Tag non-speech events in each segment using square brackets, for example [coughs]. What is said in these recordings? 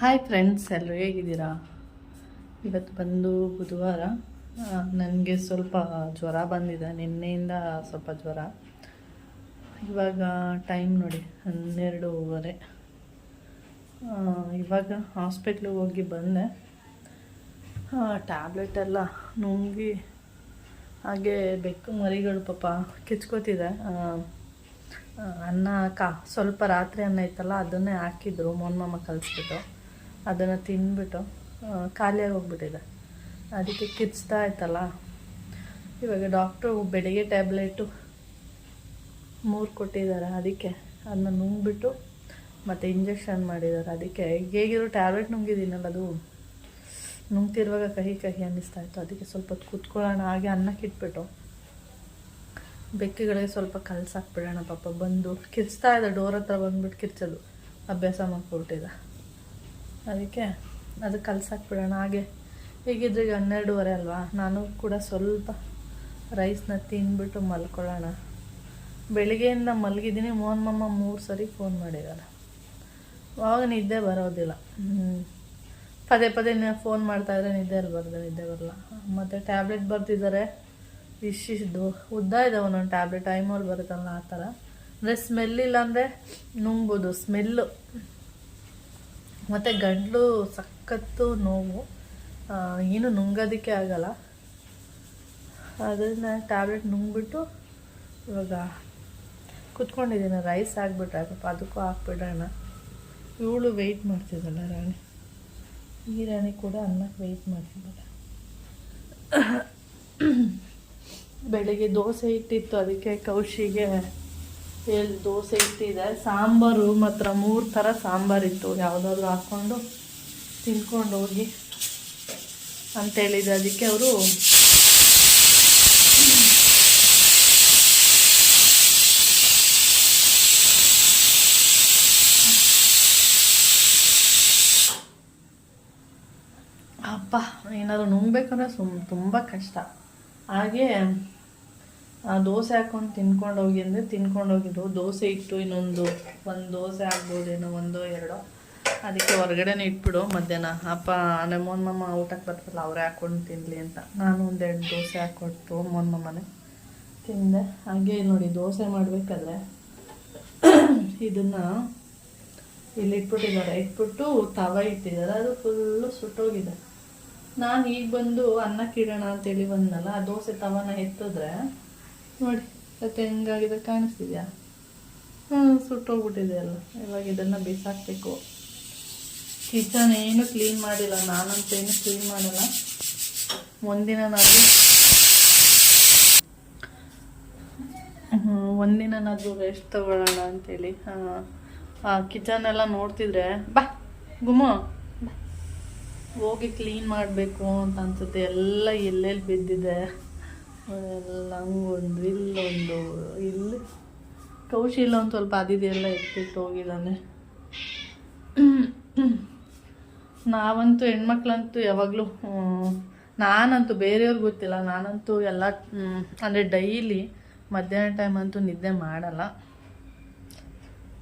Hi friends ಎಲ್ಲರೂ ಹೇಗಿದ್ದೀರಾ? ಇವತ್ತು ಬಂದು ಬುಧವಾರ. ನನಗೆ ಸ್ವಲ್ಪ ಜ್ವರ ಬಂದಿದೆ. ನಿನ್ನೆಯಿಂದ ಸ್ವಲ್ಪ ಜ್ವರ. ಇವಾಗ ಟೈಮ್ ನೋಡಿ, ಹನ್ನೆರಡೂವರೆ. ಇವಾಗ ಹಾಸ್ಪಿಟ್ಲಿಗೆ ಹೋಗಿ ಬಂದೆ. ಟ್ಯಾಬ್ಲೆಟ್ ಎಲ್ಲ ನುಂಗಿ ಹಾಗೆ ಬೆಕ್ಕು ಮರಿಗಳು ಪಾಪ ಕಿಚ್ಕೋತಿದೆ. ಅನ್ನ ಕಾ, ಸ್ವಲ್ಪ ರಾತ್ರಿ ಅನ್ನ ಇತ್ತಲ್ಲ, ಅದನ್ನೇ ಹಾಕಿದ್ರು. ಮೊನ್ಮಮ್ಮ ಕಲಿಸ್ಬಿಟ್ಟು. ಅದನ್ನು ತಿಂದ್ಬಿಟ್ಟು ಖಾಲಿಯಾಗಿ ಹೋಗ್ಬಿಟ್ಟಿದೆ. ಅದಕ್ಕೆ ಕಿಚ್ತಾ ಇತ್ತಲ್ಲ. ಇವಾಗ ಡಾಕ್ಟ್ರು ಬೆಳಿಗ್ಗೆ ಟ್ಯಾಬ್ಲೆಟು ಮೂರು ಕೊಟ್ಟಿದ್ದಾರೆ. ಅದಕ್ಕೆ ಅದನ್ನ ನುಂಗ್ಬಿಟ್ಟು ಮತ್ತು ಇಂಜೆಕ್ಷನ್ ಮಾಡಿದ್ದಾರೆ. ಅದಕ್ಕೆ ಹೇಗಿರೋ ಟ್ಯಾಬ್ಲೆಟ್ ನುಂಗಿದ್ದೀನಲ್ಲ ಅದು. ನುಂಗ್ತಿರುವಾಗ ಕಹಿ ಕಹಿ ಅನ್ನಿಸ್ತಾ ಇತ್ತು. ಅದಕ್ಕೆ ಸ್ವಲ್ಪ ಕೂತ್ಕೊಳ್ಳೋಣ, ಹಾಗೆ ಅನ್ನಕ್ಕೆ ಇಟ್ಬಿಟ್ಟು ಬೆಕ್ಕಿಗಳಿಗೆ ಸ್ವಲ್ಪ ಕಲ್ಸಾಕ್ಬಿಡೋಣ ಪಾಪ. ಬಂದು ಕಿರ್ಚ್ತಾ ಇದೆ ಡೋರ್ ಹತ್ರ ಬಂದ್ಬಿಟ್ಟು ಕಿರ್ಚೋದು. ಅಭ್ಯಾಸ ಮಾಡ್ಕೊಬಿಟ್ಟಿದೆ ಅದಕ್ಕೆ ಅದು ಕಲ್ಸಾಕ್ಬಿಡೋಣ ಹಾಗೆ ಈಗ ಹನ್ನೆರಡೂವರೆ ಅಲ್ವಾ? ನಾನು ಕೂಡ ಸ್ವಲ್ಪ ರೈಸ್ನ ತಿಂದ್ಬಿಟ್ಟು ಮಲ್ಕೊಳ್ಳೋಣ. ಬೆಳಿಗ್ಗೆಯಿಂದ ಮಲಗಿದ್ದೀನಿ. ಮೋಹನ್ ಮಮ್ಮ ಮೂರು ಸರಿ ಫೋನ್ ಮಾಡಿದ್ದಾರೆ. ಅವಾಗ ನಿದ್ದೆ ಬರೋದಿಲ್ಲ. ಪದೇ ಪದೇ ಫೋನ್ ಮಾಡ್ತಾಯಿದ್ರೆ ನಿದ್ದೆ ಅಲ್ಲಿ ಬರೋದು ನಿದ್ದೆ ಬರಲ್ಲ. ಮತ್ತು ಟ್ಯಾಬ್ಲೆಟ್ ಬರ್ತಿದ್ದಾರೆ ಇಷ್ಟಿಷ್ಟು ಉದ್ದ ಇದೆ ಒಂದೊಂದು ಟ್ಯಾಬ್ಲೆಟ್. ಟೈಮಲ್ಲಿ ಬರುತ್ತಲ್ಲ ಆ ಥರ. ಅಂದರೆ ಸ್ಮೆಲ್ ಇಲ್ಲ ಅಂದರೆ ನುಂಗ್ಬೋದು. ಸ್ಮೆಲ್ಲು ಮತ್ತು ಗಂಟಲು ಸಖತ್ತು ನೋವು ಏನು ನುಂಗೋದಕ್ಕೆ ಆಗಲ್ಲ. ಅದನ್ನ ಟ್ಯಾಬ್ಲೆಟ್ ನುಂಗ್ಬಿಟ್ಟು ಇವಾಗ ಕುತ್ಕೊಂಡಿದ್ದೀನಿ, ರೈಸ್ ಹಾಕ್ಬಿಟ್ರೆ ಪಾಪ ಅದಕ್ಕೂ ಹಾಕ್ಬಿಡೋಣ. ಇವಳು ವೆಯ್ಟ್ ಮಾಡ್ತಿದ್ದಲ್ಲ ರಾಣಿ. ಈ ರಾಣಿ ಕೂಡ ಅನ್ನಕ್ಕೆ ವೆಯ್ಟ್ ಮಾಡ್ತಿದ್ದಲ್ಲ [coughs] ಬೆಳಗ್ಗೆ ದೋಸೆ ಇಟ್ಟಿತ್ತು, ಅದಕ್ಕೆ ಕೌಶಿಗೆ ಎಲ್ಲಿ ದೋಸೆ ಇಟ್ಟಿದೆ. ಸಾಂಬಾರು ಮಾತ್ರ ಮೂರು ಥರ ಸಾಂಬಾರಿತ್ತು. ಯಾವುದಾದ್ರು ಹಾಕ್ಕೊಂಡು ತಿನ್ಕೊಂಡು ಹೋಗಿ ಅಂತೇಳಿದೆ ಅದಕ್ಕೆ ಅವರು ಅಪ್ಪ, ಏನಾದರೂ ನುಂಗ್ಬೇಕಂದ್ರೆ ಸುಮ್, ತುಂಬ ಕಷ್ಟ. ಹಾಗೆ ದೋಸೆ ಹಾಕೊಂಡು ತಿನ್ಕೊಂಡು ಹೋಗಿ ಅಂದರೆ ತಿನ್ಕೊಂಡು ಹೋಗಿದ್ದು. ದೋಸೆ ಇಟ್ಟು ಇನ್ನೊಂದು, ಒಂದು ದೋಸೆ ಆಗ್ಬೋದೇನೋ ಒಂದೋ ಎರಡೋ. ಅದಕ್ಕೆ ಹೊರಗಡೆನೇ ಇಟ್ಬಿಡು ಮಧ್ಯಾಹ್ನ. ಅಪ್ಪ ಅಂದರೆ ಮೋನ್ ಊಟಕ್ಕೆ ಬರ್ತಲ್ಲ ಅವರೇ ಹಾಕೊಂಡು ತಿನ್ನಲಿ ಅಂತ. ನಾನು ಒಂದೆರಡು ದೋಸೆ ಹಾಕ್ಕೊಟ್ಟು ಮೋನ್ ಮಮ್ಮನೇ ತಿಂದೆ. ಹಾಗೆ ನೋಡಿ, ದೋಸೆ ಮಾಡಬೇಕಾದ್ರೆ ಇದನ್ನು ಇಲ್ಲಿ ಇಟ್ಬಿಟ್ಟಿದ್ದಾರೆ. ಇಟ್ಬಿಟ್ಟು ತವ ಇಟ್ಟಿದ್ದಾರೆ. ಅದು ಫುಲ್ಲು ಸುಟ್ಟೋಗಿದೆ. ನಾನು ಈಗ ಬಂದು ಅನ್ನಕ್ಕಿಡೋಣ ಅಂತೇಳಿ ಬಂದನಲ್ಲ, ಆ ದೋಸೆ ತವನ ಎತ್ತಿದ್ರೆ ನೋಡಿ, ಮತ್ತೆ ಹೆಂಗಾಗಿದೆ, ಕಾಣಿಸ್ತಿದ್ಯಾ? ಹ್ಞೂ ಸುಟ್ಟೋಗ್ಬಿಟ್ಟಿದೆ ಅಲ್ಲ ಇವಾಗ ಇದನ್ನು ಬಿಸಾಕಬೇಕು. ಕಿಚನ್ ಏನು ಕ್ಲೀನ್ ಮಾಡಿಲ್ಲ ನಾನಂತೇನು ಕ್ಲೀನ್ ಮಾಡಲ್ಲ. ಒಂದಿನ ನಾನು ಒಂದಿನನಾದರೂ ರೆಸ್ಟ್ ತಗೊಳ್ಳೋಣ ಅಂತೇಳಿ. ಕಿಚನ್ ಎಲ್ಲ ನೋಡ್ತಿದ್ರೆ ಬಾ, ಗುಮ್ಮ. ಹೋಗಿ ಕ್ಲೀನ್ ಮಾಡಬೇಕು ಅಂತ ಅನ್ಸುತ್ತೆ. ಎಲ್ಲ ಎಲ್ಲೆಲ್ಲಿ ಬಿದ್ದಿದೆ? ಎಲ್ಲ ಹಂಗೊಂದು ಇಲ್ಲೊಂದು ಇಲ್ಲಿ ಕೌಶಿಲ್ಲ ಒಂದು ಸ್ವಲ್ಪ ಅದಿದೆಲ್ಲ ಎತ್ತಿಟ್ಟು ಹೋಗಿದ್ದಾನೆ. ನಾವಂತೂ ಹೆಣ್ಮಕ್ಳಂತೂ ಯಾವಾಗಲೂ ನಾನಂತೂ ಬೇರೆಯವ್ರಿಗೆ ಗೊತ್ತಿಲ್ಲ. ನಾನಂತೂ ಎಲ್ಲ ಅಂದರೆ ಡೈಲಿ ಮಧ್ಯಾಹ್ನ ಟೈಮ್ ಅಂತೂ ನಿದ್ದೆ ಮಾಡಲ್ಲ.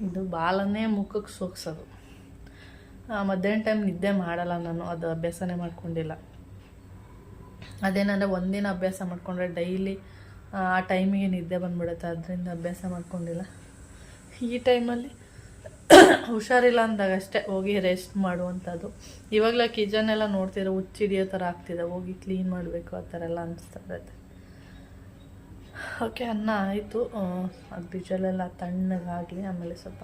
ಇದು ಬಾಲನೇ ಮುಖಕ್ಕೆ ಸೋಕ್ಸೋದು. ಮಧ್ಯಾಹ್ನ ಟೈಮ್ ನಿದ್ದೆ ಮಾಡಲ್ಲ ನಾನು. ಅದು ಅಭ್ಯಾಸನೇ ಮಾಡ್ಕೊಂಡಿಲ್ಲ. ಅದೇನಂದರೆ ಒಂದಿನ ಅಭ್ಯಾಸ ಮಾಡ್ಕೊಂಡ್ರೆ ಡೈಲಿ, ಆ ಟೈಮಿಗೆ ನಿದ್ದೆ ಬಂದ್ಬಿಡುತ್ತೆ, ಅದರಿಂದ ಅಭ್ಯಾಸ ಮಾಡ್ಕೊಂಡಿಲ್ಲ. ಈ ಟೈಮಲ್ಲಿ ಹುಷಾರಿಲ್ಲ ಅಂದಾಗ ಅಷ್ಟೇ ಹೋಗಿ ರೆಸ್ಟ್ ಮಾಡುವಂಥದ್ದು. ಇವಾಗಲೇ ಎಲ್ಲ ನೋಡ್ತಿದ್ರೆ ಹುಚ್ಚಿಡಿಯೋ ಥರ ಆಗ್ತಿದೆ, ಹೋಗಿ ಕ್ಲೀನ್ ಮಾಡಬೇಕು ಆ ಥರ ಎಲ್ಲ ಅನಿಸ್ತಾ ಇರುತ್ತೆ. ಓಕೆ, ಅನ್ನ ಆಯಿತು. ಅದು ಬಿಜಲೆಲ್ಲ ತಣ್ಣಗಾಗಲಿ, ಆಮೇಲೆ ಸ್ವಲ್ಪ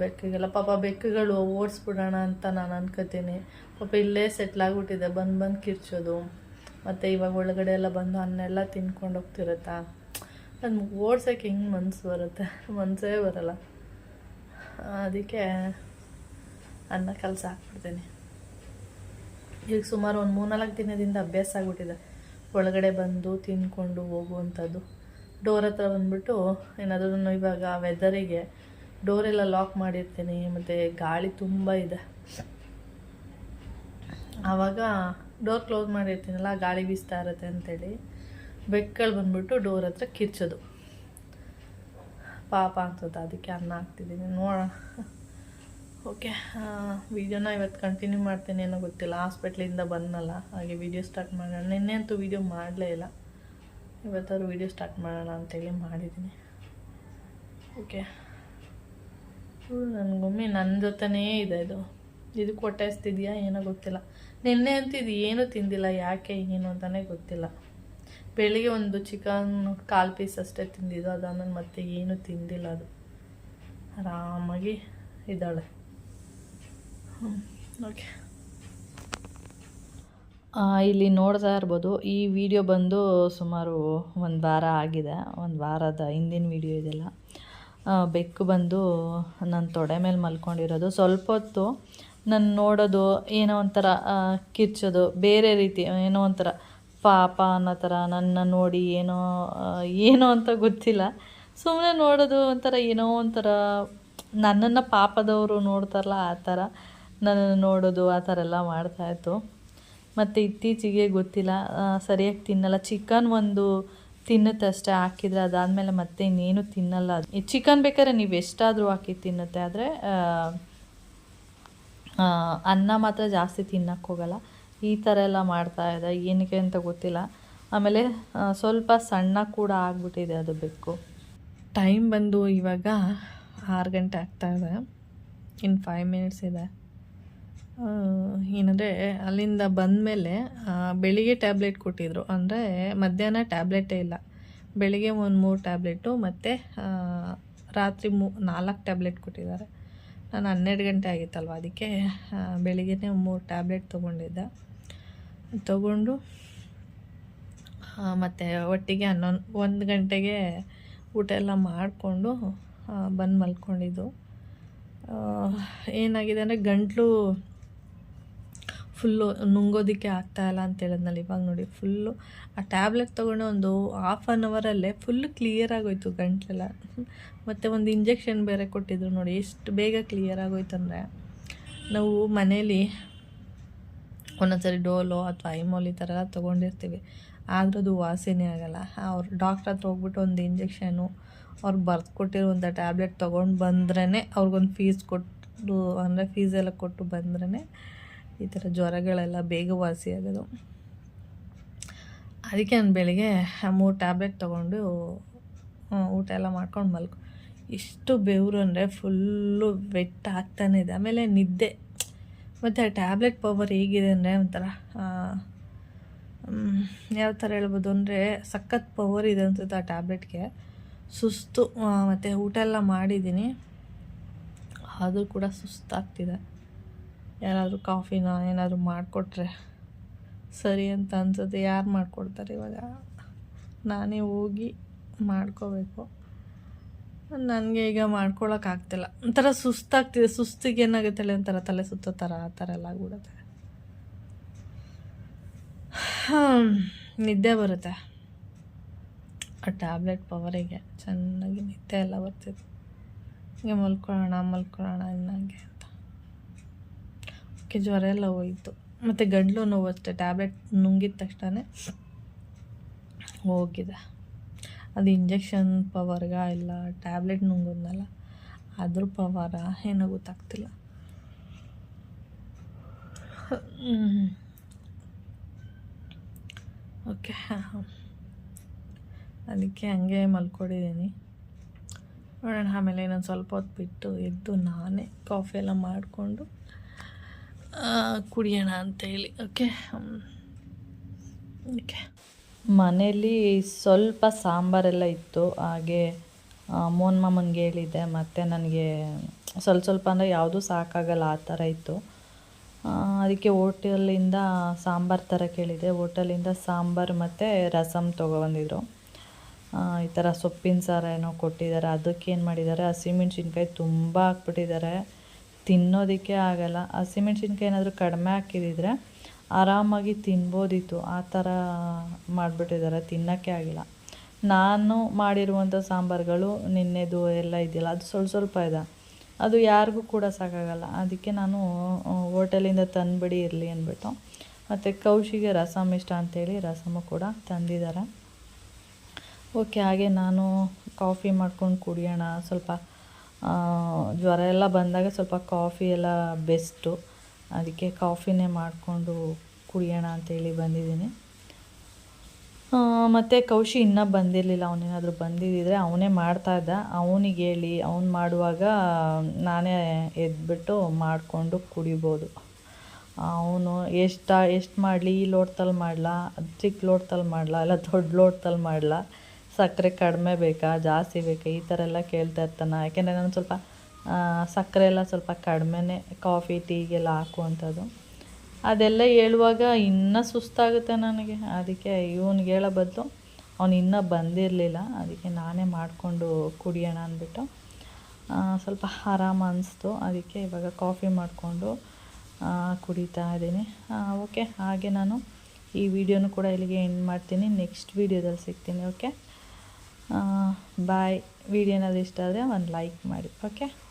ಬೆಕ್ಕಿಗೆಲ್ಲ, ಪಾಪ ಬೆಕ್ಕುಗಳು ಓಡಿಸ್ಬಿಡೋಣ ಅಂತ ನಾನು ಅನ್ಕೋತೀನಿ. ಪಾಪ ಇಲ್ಲೇ ಸೆಟ್ಲ್ ಆಗಿಬಿಟ್ಟಿದೆ, ಬಂದು ಬಂದು ಕಿರ್ಚೋದು. ಮತ್ತು ಇವಾಗ ಒಳಗಡೆ ಎಲ್ಲ ಬಂದು ಅನ್ನೆಲ್ಲ ತಿನ್ಕೊಂಡು ಹೋಗ್ತಿರುತ್ತಾ? ನನ್ಗೆ ಓಡ್ಸೋಕ್ಕೆ ಹೆಂಗೆ ಮನಸ್ಸು ಬರುತ್ತೆ? ಮನಸ್ಸೇ ಬರಲ್ಲ. ಅದಕ್ಕೆ ಅನ್ನ ಕಲಸ ಹಾಕ್ಬಿಡ್ತೀನಿ. ಈಗ ಸುಮಾರು ಒಂದು ಮೂರ್ನಾಲ್ಕು ದಿನದಿಂದ ಅಭ್ಯಾಸ ಆಗ್ಬಿಟ್ಟಿದೆ. ಒಳಗಡೆ ಬಂದು ತಿನ್ಕೊಂಡು ಹೋಗುವಂಥದ್ದು. ಡೋರ್ ಹತ್ರ ಬಂದ್ಬಿಟ್ಟು ಏನಾದ್ರೂ ಇವಾಗ ವೆದರಿಗೆ ಡೋರೆಲ್ಲ ಲಾಕ್ ಮಾಡಿರ್ತೀನಿ. ಮತ್ತು ಗಾಳಿ ತುಂಬ ಇದೆ. ಆವಾಗ ಡೋರ್ ಕ್ಲೋಸ್ ಮಾಡಿರ್ತೀನಲ್ಲ, ಗಾಳಿ ಬೀಸ್ತಾ ಇರುತ್ತೆ ಅಂತೇಳಿ ಬೆಕ್ಕಳು ಬಂದ್ಬಿಟ್ಟು ಡೋರ್ ಹತ್ರ ಕಿರ್ಚೋದು. ಪಾಪ ಅನ್ಸುತ್ತೆ ಅದಕ್ಕೆ ಅನ್ನ ಹಾಕ್ತಿದ್ದೀನಿ. ನೋಡೋಣ. ಓಕೆ ವಿಡಿಯೋನ ಇವತ್ತು ಕಂಟಿನ್ಯೂ ಮಾಡ್ತೀನಿ ಏನೋ ಗೊತ್ತಿಲ್ಲ. ಹಾಸ್ಪಿಟ್ಲಿಂದ ಬಂದನಲ್ಲ, ಹಾಗೆ ವಿಡಿಯೋ ಸ್ಟಾರ್ಟ್ ಮಾಡೋಣ. ನಿನ್ನೆ ಅಂತೂ ವಿಡಿಯೋ ಮಾಡಲೇ ಇಲ್ಲ. ಇವತ್ತಾದ್ರು ವೀಡಿಯೋ ಸ್ಟಾರ್ಟ್ ಮಾಡೋಣ ಅಂತೇಳಿ ಮಾಡಿದ್ದೀನಿ. ಓಕೆ ನನಗೊಮ್ಮೆ ನನ್ನ ಜೊತೆನೇ ಇದೆ ಇದು. ಇದಕ್ಕೆ ಹೊಟ್ಟೆ ಏನೋ ಗೊತ್ತಿಲ್ಲ. ನಿನ್ನೆ ಅಂತ ಇದು ಏನೂ ತಿಂದಿಲ್ಲ, ಯಾಕೆ ಏನು ಅಂತಲೇ ಗೊತ್ತಿಲ್ಲ. ಬೆಳಿಗ್ಗೆ ಒಂದು ಚಿಕನ್ ಕಾಲು ಪೀಸ್ ಅಷ್ಟೇ ತಿಂದಿದ್ದು ಅದಾದಮೇಲೆ ಮತ್ತೆ ಏನೂ ತಿಂದಿಲ್ಲ ಅದು. ಆರಾಮಾಗಿ ಇದ್ದಾಳೆ. ಓಕೆ ಇಲ್ಲಿ ನೋಡ್ತಾ ಇರ್ಬೋದು, ಈ ವಿಡಿಯೋ ಬಂದು ಸುಮಾರು ಒಂದು ವಾರ ಆಗಿದೆ, ಒಂದು ವಾರದ ಹಿಂದಿನ ವಿಡಿಯೋ ಇದೆಲ್ಲ. ಬೆಕ್ಕು ಬಂದು ನನ್ನ ತೊಡೆ ಮೇಲೆ ಮಲ್ಕೊಂಡಿರೋದು. ಸ್ವಲ್ಪ ಹೊತ್ತು ನನ್ನ ನೋಡೋದು ಏನೋ ಒಂಥರ ಕಿರ್ಚೋದು. ಬೇರೆ ರೀತಿ, ಏನೋ ಒಂಥರ ಪಾಪ ಅನ್ನೋ ಥರ ನನ್ನ ನೋಡಿ ಏನೋ ಏನೋ ಅಂತ ಗೊತ್ತಿಲ್ಲ. ಸುಮ್ಮನೆ ನೋಡೋದು ಒಂಥರ ಏನೋ ಒಂಥರ, ನನ್ನನ್ನು ಪಾಪದವರು ನೋಡ್ತಾರಲ್ಲ, ಆ ಥರ ನನ್ನನ್ನು ನೋಡೋದು, ಆ ಥರ ಎಲ್ಲ ಮಾಡ್ತಾಯಿತ್ತು ಮತ್ತು ಇತ್ತೀಚೆಗೆ ಗೊತ್ತಿಲ್ಲ ಸರಿಯಾಗಿ ತಿನ್ನಲ್ಲ. ಚಿಕನ್ ಒಂದು ತಿನ್ನುತ್ತೆ ಅಷ್ಟೇ, ಹಾಕಿದರೆ ಅದಾದಮೇಲೆ ಮತ್ತೆ ಇನ್ನೇನು ತಿನ್ನಲ್ಲ. ಚಿಕನ್ ಬೇಕಾದ್ರೆ ನೀವು ಎಷ್ಟಾದರೂ ಹಾಕಿ ತಿನ್ನುತ್ತೆ, ಆದರೆ ಅನ್ನ ಮಾತ್ರ ಜಾಸ್ತಿ ತಿನ್ನಕ್ಕೆ ಹೋಗಲ್ಲ. ಈ ಥರ ಎಲ್ಲ ಮಾಡ್ತಾ ಇದೆ ಏನಕ್ಕೆ ಅಂತ ಗೊತ್ತಿಲ್ಲ. ಆಮೇಲೆ ಸ್ವಲ್ಪ ಸಣ್ಣ ಕೂಡ ಆಗಿಬಿಟ್ಟಿದೆ ಅದು ಬೆಕ್ಕು. ಟೈಮ್ ಬಂದು ಇವಾಗ ಆರು ಗಂಟೆ ಆಗ್ತಾ ಇದೆ. ಇನ್ನು ಫೈವ್ ಮಿನಿಟ್ಸ್ ಇದೆ. ಏನಂದರೆ, ಅಲ್ಲಿಂದ ಬಂದಮೇಲೆ ಬೆಳಿಗ್ಗೆ ಟ್ಯಾಬ್ಲೆಟ್ ಕೊಟ್ಟಿದ್ರು. ಅಂದರೆ, ಮಧ್ಯಾಹ್ನ ಟ್ಯಾಬ್ಲೆಟೇ ಇಲ್ಲ. ಬೆಳಿಗ್ಗೆ ಒಂದು ಮೂರು ಟ್ಯಾಬ್ಲೆಟು ಮತ್ತು ರಾತ್ರಿ ಮೂ, ನಾಲ್ಕು ಟ್ಯಾಬ್ಲೆಟ್ ಕೊಟ್ಟಿದ್ದಾರೆ. ನಾನು ಹನ್ನೆರಡು ಗಂಟೆ ಆಗಿತ್ತಲ್ವ? ಅದಕ್ಕೆ ಬೆಳಿಗ್ಗೆ ಮೂರು ಟ್ಯಾಬ್ಲೆಟ್ ತೊಗೊಂಡಿದ್ದೆ. ತಗೊಂಡು ಮತ್ತು ಒಟ್ಟಿಗೆ ಹನ್ನೊಂದು, ಒಂದು ಗಂಟೆಗೆ ಊಟ ಎಲ್ಲ ಮಾಡಿಕೊಂಡು ಬಂದು ಮಲ್ಕೊಂಡಿದ್ದು. ಏನಾಗಿದೆ ಅಂದರೆ ಗಂಟ್ಲು ಫುಲ್ಲು ನುಂಗೋದಕ್ಕೆ ಆಗ್ತಾಯಿಲ್ಲ ಅಂತ ಹೇಳಿದ್ನಲ್ಲ ಇವಾಗ ನೋಡಿ ಫುಲ್ಲು ಆ ಟ್ಯಾಬ್ಲೆಟ್ ತೊಗೊಂಡು ಒಂದು ಹಾಫ್ ಆನ್ ಅವರಲ್ಲೇ ಫುಲ್ಲು ಕ್ಲಿಯರ್ ಆಗೋಯ್ತು ಗಂಟ್ಲೆಲ್ಲ. ಮತ್ತು ಒಂದು ಇಂಜೆಕ್ಷನ್ ಬೇರೆ ಕೊಟ್ಟಿದ್ರು ನೋಡಿ, ಎಷ್ಟು ಬೇಗ ಕ್ಲಿಯರ್ ಆಗೋಯ್ತು ಅಂದರೆ ನಾವು ಮನೇಲಿ ಒಂದೊಂದ್ಸರಿ ಡೋಲೋ ಅಥವಾ ಐಮೋಲ್ ಈ ಥರ ಎಲ್ಲ ತೊಗೊಂಡಿರ್ತೀವಿ. ಆದರೂ ಅದು ವಾಸಿನೇ ಆಗಲ್ಲ. ಅವ್ರು ಡಾಕ್ಟ್ರ್ ಹತ್ರ ಹೋಗ್ಬಿಟ್ಟು ಒಂದು ಇಂಜೆಕ್ಷನು ಅವ್ರು ಬರ್ದು ಕೊಟ್ಟಿರುವಂಥ ಟ್ಯಾಬ್ಲೆಟ್ ತೊಗೊಂಡು ಬಂದ್ರೇ ಅವ್ರಿಗೊಂದು ಫೀಸ್ ಕೊಟ್ಟು, ಅಂದರೆ ಫೀಸ್ ಎಲ್ಲ ಕೊಟ್ಟು ಬಂದ್ರೇ ಈ ಥರ ಜ್ವರಗಳೆಲ್ಲ ಬೇಗ ವಾಸಿ ಆಗೋದು. ಅದಕ್ಕೆ ನಾನು ಬೆಳಿಗ್ಗೆ ಮೂರು ಟ್ಯಾಬ್ಲೆಟ್ ತೊಗೊಂಡು ಊಟ ಎಲ್ಲ ಮಾಡ್ಕೊಂಡು ಮಲ್ಕೊ ಇಷ್ಟು ಬೆವರು ಅಂದರೆ ಫುಲ್ಲು ವೆಟ್ ಆಗ್ತಾನೆ ಇದೆ. ಆಮೇಲೆ ನಿದ್ದೆ. ಮತ್ತು ಆ ಟ್ಯಾಬ್ಲೆಟ್ ಪವರ್ ಹೇಗಿದೆ ಅಂದರೆ ಒಂಥರ ಯಾವ ಥರ ಹೇಳ್ಬೋದು ಅಂದರೆ ಸಖತ್ ಪವರ್ ಇದೆ ಅನ್ಸುತ್ತೆ ಆ ಟ್ಯಾಬ್ಲೆಟ್ಗೆ. ಸುಸ್ತು ಮತ್ತು ಊಟ ಎಲ್ಲ ಮಾಡಿದ್ದೀನಿ. ಆದರೂ ಕೂಡ ಸುಸ್ತಾಗ್ತಿದೆ. ಯಾರಾದರೂ ಕಾಫಿನ ಏನಾದರೂ ಮಾಡಿಕೊಟ್ರೆ ಸರಿ ಅಂತ ಅನ್ಸುತ್ತೆ. ಯಾರು ಮಾಡಿಕೊಡ್ತಾರೆ ಇವಾಗ? ನಾನೇ ಹೋಗಿ ಮಾಡ್ಕೋಬೇಕು. ನನಗೆ ಈಗ ಮಾಡ್ಕೊಳಕ್ಕಾಗ್ತಿಲ್ಲ ಒಂಥರ ಸುಸ್ತಾಗ್ತಿದೆ ಸುಸ್ತಿಗೆ ಏನಾಗುತ್ತೆ ಅಲ್ಲಿ ಒಂಥರ ತಲೆ ಸುತ್ತೋ ಥರ ಆ ಥರ ಎಲ್ಲ ಆಗ್ಬಿಡುತ್ತೆ. ನಿದ್ದೆ ಬರುತ್ತೆ. ಆ ಟ್ಯಾಬ್ಲೆಟ್ ಪವರಿಗೆ. ಚೆನ್ನಾಗಿ ನಿದ್ದೆ ಎಲ್ಲ ಬರ್ತಿದೆ. ಹಿಂಗೆ ಮಲ್ಕೊಳ್ಳೋಣ ಮಲ್ಕೊಳ್ಳೋಣ ಇನ್ನಂಗೆ ಅಂತ. ಓಕೆ ಜ್ವರ ಎಲ್ಲ ಹೋಯಿತು. ಮತ್ತು ಗಂಟ್ಲು ನೋವು ಅಷ್ಟೇ. ಟ್ಯಾಬ್ಲೆಟ್ ನುಂಗಿದ ತಕ್ಷಣ ಹೋಗಿದೆ. ಅದು ಇಂಜೆಕ್ಷನ್ ಪವರ್ಗ ಇಲ್ಲ, ಟ್ಯಾಬ್ಲೆಟ್ ನುಂಗೋದ್ನಲ್ಲ, ಅದ್ರ ಪವರ ಏನೋ ಗೊತ್ತಾಗ್ತಿಲ್ಲ. ಓಕೆ ಅದಕ್ಕೆ ಹಂಗೆ ಮಲ್ಕೊಂಡಿದ್ದೀನಿ. ನೋಡೋಣ, ಆಮೇಲೆ ಇನ್ನೊಂದು ಸ್ವಲ್ಪ ಹೊತ್ತು ಬಿಟ್ಟು ಎದ್ದು ನಾನೇ ಕಾಫಿ ಎಲ್ಲ ಮಾಡಿಕೊಂಡು ಕುಡಿಯೋಣ ಅಂತೇಳಿ. Okay okay. ಮನೇಲಿ ಸ್ವಲ್ಪ ಸಾಂಬಾರೆಲ್ಲ ಇತ್ತು, ಹಾಗೆ ಮೋನ್ ಮಾಮನ್ಗೆ ಹೇಳಿದ್ದೆ, ಮತ್ತು ನನಗೆ ಸ್ವಲ್ಪ ಸ್ವಲ್ಪ ಅಂದರೆ ಯಾವುದೂ ಸಾಕಾಗಲ್ಲ, ಆ ಥರ ಇತ್ತು. ಅದಕ್ಕೆ ಹೋಟೆಲಿಂದ ಸಾಂಬಾರು ಥರ ಕೇಳಿದೆ. ಹೋಟೆಲಿಂದ ಸಾಂಬಾರು ಮತ್ತು ರಸಮ್ ತೊಗೊಬಂದಿದ್ರು. ಈ ಥರ ಸೊಪ್ಪಿನ ಸಾರ ಏನೋ ಕೊಟ್ಟಿದ್ದಾರೆ, ಅದಕ್ಕೆ ಏನು ಮಾಡಿದ್ದಾರೆ, ಹಸಿಮೆಣ್ಸಿನ್ಕಾಯಿ ತುಂಬ ಹಾಕ್ಬಿಟ್ಟಿದ್ದಾರೆ. ತಿನ್ನೋದಕ್ಕೆ ಆಗಲ್ಲ. ಹಸಿಮೆಣ್ಸಿನ್ಕಾಯಿ ಏನಾದರೂ ಕಡಿಮೆ ಹಾಕಿದಿದ್ರೆ ಆರಾಮಾಗಿ ತಿನ್ಬೋದಿತ್ತು. ಆ ಥರ ಮಾಡಿಬಿಟ್ಟಿದ್ದಾರೆ. ತಿನ್ನೋಕ್ಕೆ ಆಗಿಲ್ಲ. ನಾನು ಮಾಡಿರುವಂಥ ಸಾಂಬಾರುಗಳು ನಿನ್ನೆದು ಎಲ್ಲ ಇದೆಯಲ್ಲ, ಅದು ಸ್ವಲ್ಪ ಸ್ವಲ್ಪ ಇದೆ. ಅದು ಯಾರಿಗೂ ಕೂಡ ಸಾಕಾಗಲ್ಲ. ಅದಕ್ಕೆ ನಾನು ಹೋಟೆಲಿಂದ ತಂದುಬಿಡಿ ಇರಲಿ ಅಂದ್ಬಿಟ್ಟು, ಮತ್ತು ಕೌಶಿಗೆ ರಸಮ್ ಇಷ್ಟ ಅಂತೇಳಿ ರಸಮು ಕೂಡ ತಂದಿದ್ದಾರೆ. ಓಕೆ, ಹಾಗೆ ನಾನು ಕಾಫಿ ಮಾಡ್ಕೊಂಡು ಕುಡಿಯೋಣ. ಸ್ವಲ್ಪ ಜ್ವರ ಎಲ್ಲ ಬಂದಾಗ ಸ್ವಲ್ಪ ಕಾಫಿ ಎಲ್ಲ ಬೆಸ್ಟು. ಅದಕ್ಕೆ ಕಾಫಿನೇ ಮಾಡಿಕೊಂಡು ಕುಡಿಯೋಣ ಅಂತೇಳಿ ಬಂದಿದ್ದೀನಿ. ಮತ್ತು ಕೌಶಿ ಇನ್ನೂ ಬಂದಿರಲಿಲ್ಲ. ಅವನೇನಾದರೂ ಬಂದಿದ್ದಿದ್ರೆ ಅವನೇ ಮಾಡ್ತಾಯಿದ್ದ ಅವನಿಗೆ ಹೇಳಿ, ಅವ್ನು ಮಾಡುವಾಗ ನಾನೇ ಎದ್ಬಿಟ್ಟು ಮಾಡಿಕೊಂಡು ಕುಡಿಬೋದು. ಅವನು ಎಷ್ಟು ಎಷ್ಟು ಮಾಡಲಿ? ಈ ಲೋಟದಲ್ಲಿ ಮಾಡಲಾ? ಚಿಕ್ಕ ಲೋಟದಲ್ಲಿ ಮಾಡಲಾ? ಇಲ್ಲ ದೊಡ್ಡ ಲೋಟದಲ್ಲಿ ಮಾಡಲಾ? ಸಕ್ಕರೆ ಕಡಿಮೆ ಬೇಕಾ? ಜಾಸ್ತಿ ಬೇಕಾ? ಈ ಥರ ಎಲ್ಲ ಕೇಳ್ತಾ ಇರ್ತಾನೆ. ಯಾಕೆಂದರೆ ನಾನು ಸ್ವಲ್ಪ ಸಕ್ಕರೆ ಎಲ್ಲ ಸ್ವಲ್ಪ ಕಡಿಮೆನೇ ಕಾಫಿ ಟೀಗೆಲ್ಲ ಹಾಕುವಂಥದ್ದು. ಅದೆಲ್ಲ ಹೇಳುವಾಗ ಇನ್ನೂ ಸುಸ್ತಾಗುತ್ತೆ ನನಗೆ. ಅದಕ್ಕೆ ಇವನಿಗೆ ಹೇಳೋ ಬದಲು, ಅವನು ಇನ್ನೂ ಬಂದಿರಲಿಲ್ಲ. ಅದಕ್ಕೆ ನಾನೇ ಮಾಡಿಕೊಂಡು ಕುಡಿಯೋಣ ಅಂದ್ಬಿಟ್ಟು ಸ್ವಲ್ಪ ಆರಾಮ ಅನಿಸ್ತು. ಅದಕ್ಕೆ ಇವಾಗ ಕಾಫಿ ಮಾಡಿಕೊಂಡು ಕುಡಿತಾ ಇದ್ದೀನಿ. ಓಕೆ ಹಾಗೆ ನಾನು ಈ ವಿಡಿಯೋನು ಕೂಡ ಇಲ್ಲಿಗೆ ಎಂಡ್ ಮಾಡ್ತೀನಿ. ನೆಕ್ಸ್ಟ್ ವೀಡಿಯೋದಲ್ಲಿ ಸಿಗ್ತೀನಿ ಓಕೆ ಬಾಯ್ ವಿಡಿಯೋನಲ್ಲಿ ಇಷ್ಟ ಆದರೆ ಒಂದು ಲೈಕ್ ಮಾಡಿ ಓಕೆ